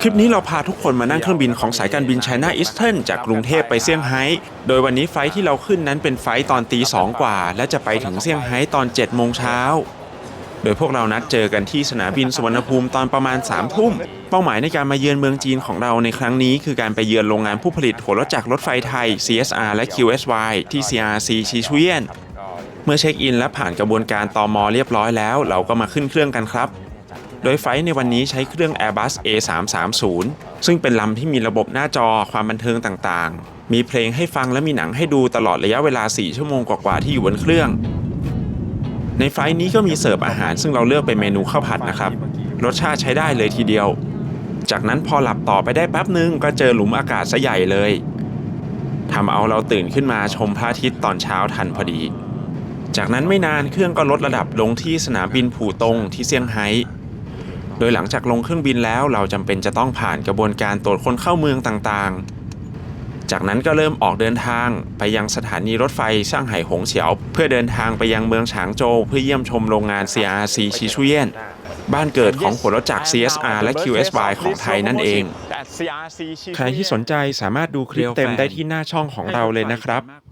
คลิปนี้เราพาทุกคนมานั่งเครื่องบินของสายการบิน China Eastern จากกรุงเทพไปเซี่ยงไฮ้ โดยวันนี้ไฟล์ที่เราขึ้นนั้นเป็นไฟล์ตอนตีสองกว่า และจะไปถึงเซี่ยงไฮ้ตอน7โมงเช้า โดยพวกเรานัดเจอกันที่สนามบินสุวรรณภูมิตอนประมาณ3ามทุ่ม เป้าหมายในการมาเยือนเมืองจีนของเราในครั้งนี้ คือการไปเยือนโรงงานผู้ผลิตหัวรถจักรรถไฟไทย CSR และ QSY ที่ CRC ชิชุเยียนเมื่อเช็คอินและผ่านกระบวนการตอมอเรียบร้อยแล้ว เราก็มาขึ้นเครื่องกันครับ โดยไฟในวันนี้ใช้เครื่อง Airbus A330 ซึ่งเป็นลำที่มีระบบหน้าจอความบันเทิงต่างๆ มีเพลงให้ฟังและมีหนังให้ดูตลอดระยะเวลา 4 ชั่วโมงกว่าๆที่อยู่บนเครื่อง ในไฟนี้ก็มีเสิร์ฟอาหาร ซึ่งเราเลือกเป็นเมนูข้าวผัดนะครับ รสชาติใช้ได้เลยทีเดียว จากนั้นพอหลับต่อไปได้แป๊บนึงก็เจอหลุมอากาศซะใหญ่เลยทำเอาเราตื่นขึ้นมาชมพระอาทิตย์ตอนเช้าทันพอดี จากนั้นไม่นานเครื่องก็ลดระดับลงที่สนามบินผู่ตงที่เซี่ยงไฮ้ โดยหลังจากลงเครื่องบินแล้วเราจำเป็นจะต้องผ่านกระบวนการตรวจคนเข้าเมืองต่างๆ จากนั้นก็เริ่มออกเดินทางไปยังสถานีรถไฟช่างไห่หงเฉียว เพื่อเดินทางไปยังเมืองฉางโจวเพื่อเยี่ยมชมโรงงาน CRC ชิชุเยียนบ้านเกิดของหัวรถจักร CSR และ QSY ของไทยนั่นเอง ใครที่สนใจสามารถดูคลิปเต็มได้ที่หน้าช่องของเราเลยนะครับ